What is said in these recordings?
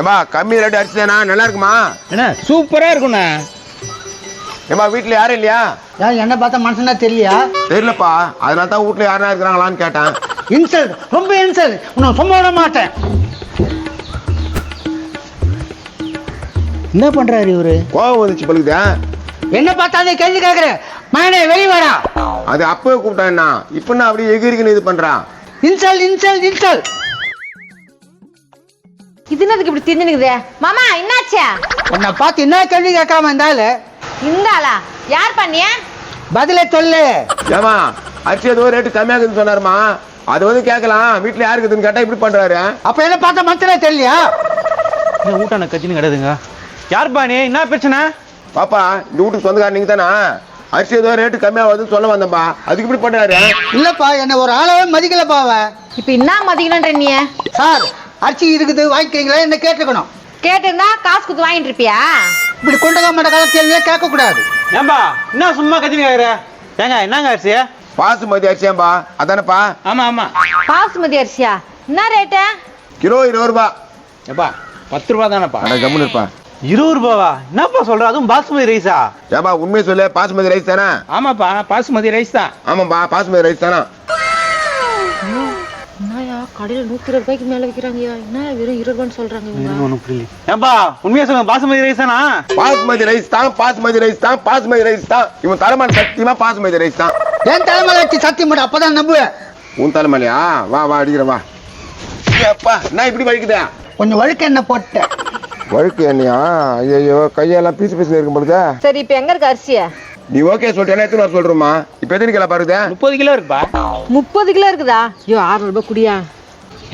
ஏமா கம்மி ரேட்டு அரிசி தானா நல்லா இருக்குமா? என்ன சூப்பரா இருக்குண்ணா ஏமா வீட்டில் யாரும் இல்லையா? ஏன் என்ன பார்த்தா மனுஷனா தெரியலையா? தெரியலப்பா. அதனால தான் வீட்டில் யாரா இருக்கிறாங்களான்னு கேட்டேன். இன்சல்ட் ரொம்ப இன்சல்ட். உன்னை சும்மா விட மாட்டேன். என்ன பண்றாரு இவரு? கோவம் வந்துச்சு பழுகுதா என்ன பார்த்தாலே கேள்வி கேட்குறேன் மகனே வெளிய வாடா. அது அப்பவே கூப்பிட்டான்னா இப்போ நான் அப்படியே எகிரிக்குன்னு இது பண்றான் இன்சல்ட் இன்சல்ட் இன்சல்ட். இது என்னதுக்கு இப்படி திரிஞ்சுனுக்குது மாமா என்னாச்சே? உன்னை பார்த்து என்ன கேள்வி கேட்காம இருந்தாலும் இந்த ஆளா யார் பண்ணிய பதிலே சொல்லு. ஏமா அரிசி ஏதோ ரேட்டு கம்மியாகுதுன்னு சொன்னாருமா அது வந்து கேட்கலாம். வீட்டில் யாருக்குதுன்னு கேட்டா இப்படி பண்றாரு? அப்ப என்ன பார்த்தா மனுஷனா தெரியலையா? இந்த ஊட்டான கத்தின்னு கிடையாதுங்க யார்ப்பா நீ? என்ன பிரச்சனை? பாப்பா இந்த வீட்டுக்கு சொந்தக்கார நீங்க தானா? அரிசி ஏதோ ரேட்டு கம்மியாகுதுன்னு சொல்ல வந்தேன்பா அதுக்கு இப்படி பண்றாரு? இல்லப்பா என்ன ஒரு ஆளாவே மதிக்கலப்பா அவன் இப்ப என்ன மதிக்கணும்ன்ற நீ? சார் அரிசி இருக்குது வாங்கிக்கிறீங்களா? என்ன கேட்டுக்கணும் கேட்டிருந்தா காசு கொடுத்து வாங்கிட்டு இருப்பியா? இப்படி கொண்டக மாட்டக்கால கேள்வியே கேட்க கூடாது ஏன்பா என்ன சும்மா கத்தின்னு கேக்குற? ஏங்க என்னங்க அரிசி? பாசுமதி அரிசியாம்பா அதானப்பா? ஆமா ஆமா. பாசுமதி அரிசியா? என்ன ரேட்டு கிலோ இருபது ரூபா ஏப்பா பத்து ரூபா தானேப்பா? அட கம்முன்னு இருப்பா. இருபது ரூபாவா என்னப்பா சொல்ற? அதுவும் பாசுமதி ரைஸா ஏப்பா உண்மையை சொல்லு. பாசுமதி ரைஸ் தானே? ஆமாப்பா பாசுமதி ரைஸ் தான். ஆமாப்பா பாசுமதி ரைஸ் தானே? கடையில நூத்தி இருபது ரூபாய்க்கு மேல விக்கிறாங்கயா என்ன வெறும் இருபது ரூபான்னு சொல்றாங்க இவங்க? ஒன்றும் புரியல. ஏன்பா உண்மையா சொல்லுங்க பாசுமதி ரைஸ் தானா? பாசுமதி ரைஸ் தான் பாசுமதி ரைஸ் தான் பாசுமதி ரைஸ் தான். இவன் தலைமான சத்தியமா பாசுமதி ரைஸ் தான். என் தலைமையில வச்சு சத்தியம் போட்டு அப்பதான் நம்புவேன். உன் தலைமையிலையா? வா வா அடிக்கிறேன் வா. அப்பா நான் இப்படி வலிக்குதா கொஞ்சம் வழுக்க என்ன போட்டேன் வழுக்கு என்னையா? ஐயோ கையெல்லாம் பீசு பீசு இருக்கும் பொழுது சரி இப்ப எங்க இருக்கு அரிசியா? நீ ஓகே சொல்லிட்டேன்னா எத்தனை வர சொல்றோமா இப்போ எத்தனை கிலோ பாருங்க? முப்பது கிலோ இருக்குப்பா. முப்பது கிலோ இருக்குதா? ஐயோ ஆறுநூறு ரூபாய் குடியா.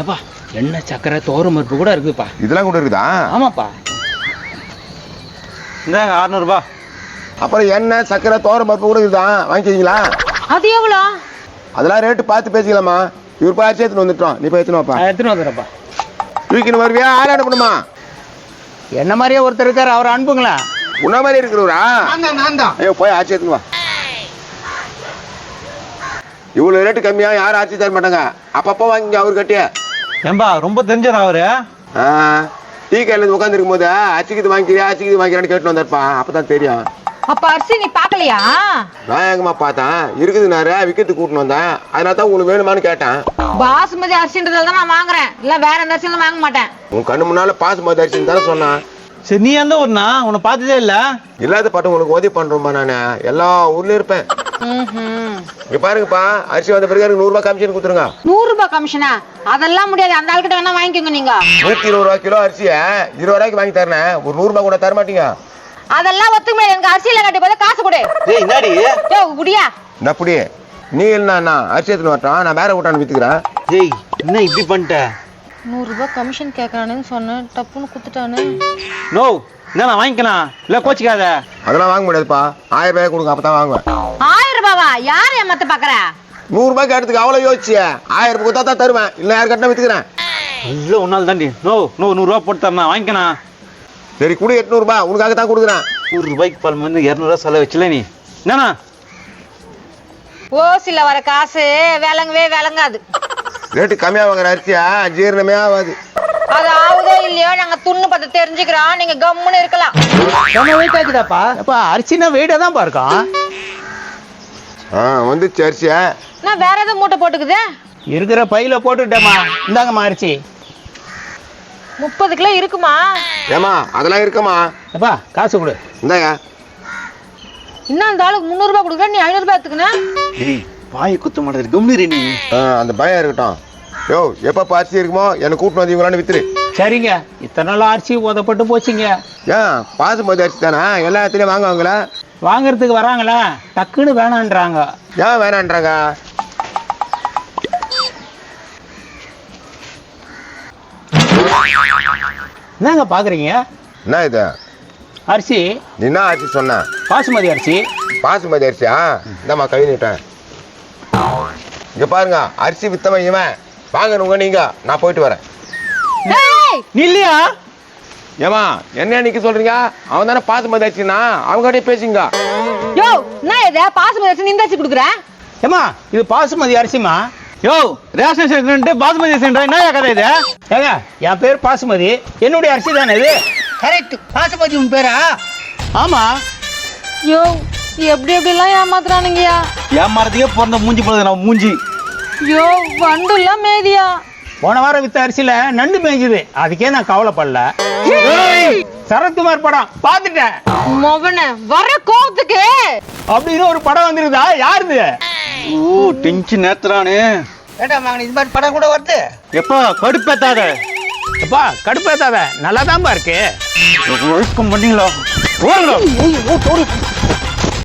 ஏப்பா எண்ணெய் சக்கரை தோரம் பருப்பு கூட இருக்குதுப்பா. இதெல்லாம் கூட இருக்குதா? ஆமாப்பா. இந்தாங்க அறுநூறுபா அப்புறம் எண்ணெய் சக்கரை தோரம் பருப்பு கூட இருக்குதா? வாங்கிக்கிறீங்களா? அது எவ்வளோ? அதெல்லாம் ரேட்டு பார்த்து பேசிக்கலாமா இவர் அரிசி எடுத்துன்னு வந்துட்டோம். நீ போய் எடுத்துன்னு வாப்பா. எடுத்துன்னு வந்துடுறப்பா தூக்கின்னு வருவியா? ஆள் அனுப்பணுமா? என்ன மாதிரியே ஒருத்தர் இருக்காரு அவர் அனுப்புங்களா உன்ன மாதிரி இருக்கிறவரா? ஐயோ போய் ஆட்சி எடுத்துன்னு வா. இவ்வளோ ரேட்டு கம்மியா? யாரும் ஆட்சி தர மாட்டாங்க? அப்பப்போ வாங்கிங்க அவர் கட்டிய. ஏன்பா ரொம்ப தெரிஞ்சதா அவரு? ஆ டீ கடையில் உட்காந்து இருக்கும்போது அச்சிக்கிது வாங்கிக்கிறியா அச்சிக்கிது வாங்கிக்கிறான்னு கேட்டு வந்திருப்பா. அப்போ தான் தெரியும். அப்ப அரிசி நீ பாக்கலையா நான் எங்கம்மா பார்த்தேன். இருக்குதுனாரு விற்கிறதுக்கு கூட்டின்னு வந்தேன். அதனால தான் உங்களுக்கு வேணுமான்னு கேட்டேன். பாசுமதி அரிசின்றதால தான் நான் வாங்குறேன். இல்ல வேற எந்த அரிசியும் வாங்க மாட்டேன். உன் கண்ணு முன்னால பாசுமதி அரிசின்னு தானே சொன்னேன். சரி நீ எந்த ஊர்னா உன்னை பார்த்ததே இல்ல? இல்லாத பாட்டு உங்களுக்கு உதவி பண்றோம்பா நான். எல்லா ஊர்லயும் இருப்பேன். இங்க பாருங்கப்பா அரிசி வந்த பிறகு எனக்கு நூறுரூபா கமிஷன் கொடுத்துருங்க. நூறு ரூபாய் கமிஷனா அதெல்லாம் முடியாது. அந்த ஆள்கிட்ட வேணா வாங்கிக்கோங்க நீங்க. நூத்தி இருபது ரூபா கிலோ அரிசியை இருபது ரூபாய்க்கு வாங்கி தரேன். ஒரு நூறுரூபா கூட தர மாட்டீங்க. அதெல்லாம் ஒத்துக்க முடியாது. எனக்கு அரிசியில கட்டி போது காசு கொடு. ஏய் இந்தாடி யோ குடியா? இந்த அப்படி நீ இல்லைண்ணா அரிசி எடுத்துன்னு வரட்டும். நான் வேற கூட்டான்னு வித்துக்கிறேன் ஏய் என்ன இப்படி பண்ணிட்ட? நூறு ரூபாய் கமிஷன் கேட்கறானுன்னு சொன்னேன். டப்புன்னு குத்துட்டானு நோ என்ன நான் வாங்கிக்கலாம் இல்ல கோச்சிக்காத. அதெல்லாம் வாங்க முடியாதுப்பா. ஆயிரம் ரூபாய் கொடுங்க அப்பதான் வாங்குவேன். ஆயிரம் ரூபாவா? யார் ஏமாத்த பாக்குற? நூறு ரூபாய்க்கு எடுத்துக்க அவ்வளோ யோசிச்சிய. ஆயிரம் ரூபாய் கொடுத்தா தான் தருவேன். இல்லை யார் கட்டினா வித்துக்கிறேன்? இல்ல உன்னால் தாண்டி. நோ நோ நூறுரூவா போட்டு தரணும் வாங்கிக்கலாம் சரி குடி எட்நூறுபா உனக்காக தான் கொடுக்குறேன். நூறு ரூபாய்க்கு பால் வந்து இரநூறுவா செலவு வச்சுல நீ. என்னண்ணா ஓசில வர காசு விளங்கவே விளங்காது. ரேட்டு கம்மியாக வாங்குற அரிசியா? ஜீரணமே ஆகாது அது ஆகுதோ இல்லையோ நாங்க துண்ணு பத்த தெரிஞ்சுக்கிறோம் நீங்க கம்முன்னு இருக்கலாம். நம்ம வெயிட் ஆச்சுடாப்பா? அப்பா அரிசினா வெயிட்டாக தான் இருக்கும் ஆ வந்துச்சு அரிசியா? நான் வேற எதுவும் மூட்டை போட்டுக்குது? இருக்கிற பையில போட்டுட்டேம்மா. இந்தாங்கம்மா அரிசி. முப்பது கிலோ இருக்குமா? ஏமா அதெல்லாம் இருக்கமா? அப்பா காசு கொடு. இந்தாங்க. இன்னும் அந்த ஆளுக்கு முந்நூறு ரூபாய் கொடுக்குற நீ ஐநூறு ரூபாய் எடுத்துக்கணும் வாயை குத்த மாட்டேது கம்னு நீ. ஆ அந்த பயம் இருக்கட்டும். யோ எப்போ அரிசி இருக்குமோ எனக்கு கூட்டின்னு வந்தீங்களான்னு வித்துரு சரிங்க. இத்தனை நாள் அரிசி உதப்பட்டு போச்சுங்க. ஏன்? பாசுமதி அரிசி தானே? எல்லா இடத்துலையும் வாங்குவாங்களா? வாங்குறதுக்கு வராங்களா? டக்குன்னு வேணான்றாங்க. ஏன் வேணான்றாங்க? என்னங்க பாக்குறீங்க? என்ன இது? அரிசி என்ன அரிசி சொன்ன? பாசுமதி அரிசி பாசுமதி அரிசியா இந்தாம்மா கை நீட்டேன் இங்க பாருங்க அரிசி வித்தவன் இவன். வாங்கணுங்க நீங்க. நான் போயிட்டு வரேன். இல்லையா ஏமா என்ன நிக்க சொல்றீங்க? அவன் தானே பாசுமதி அரிசினா அவங்ககிட்டயே பேசுங்க. யோ என்ன இது? பாசுமதி அரிசி நீ இந்த அரிசி கொடுக்குற? ஏமா இது பாசுமதி அரிசிமா யோ ரேஷன் சென்டர் பாஸ்மதி சென்டர் என்ன கதை இது? ஏங்க என் பேர் பாசுமதி என்னுடைய அரிசி தானே இது? கரெக்ட். பாசுபதி உன் பேரா? ஆமா. யோ எப்படி எப்படிலாம் ஏமாத்துறானுங்கயா ஏமாறதுக்கே பிறந்த மூஞ்சி போடுது நான் மூஞ்சி. யோ வண்டுலாம் மேதியா. போன வாரம் வித்த அரிசியில நண்டு மேய்ஞ்சுது அதுக்கே நான் கவலைப்படல. சரத்குமார் படம் பார்த்துட்டேன். மொவன வர கோவத்துக்கு. அப்படின்னு ஒரு படம் வந்துருதா யாருது? ஓ டென்ஷன் நேத்துறானே. ஏட்டா மகன் இது மாதிரி படம் கூட வருது? எப்பா கடுப்பேத்தாத. அப்பா கடுப்பேத்தாத? நல்லா இருக்கு. ஒழுக்கம் பண்ணீங்களா? ஓடுங்க.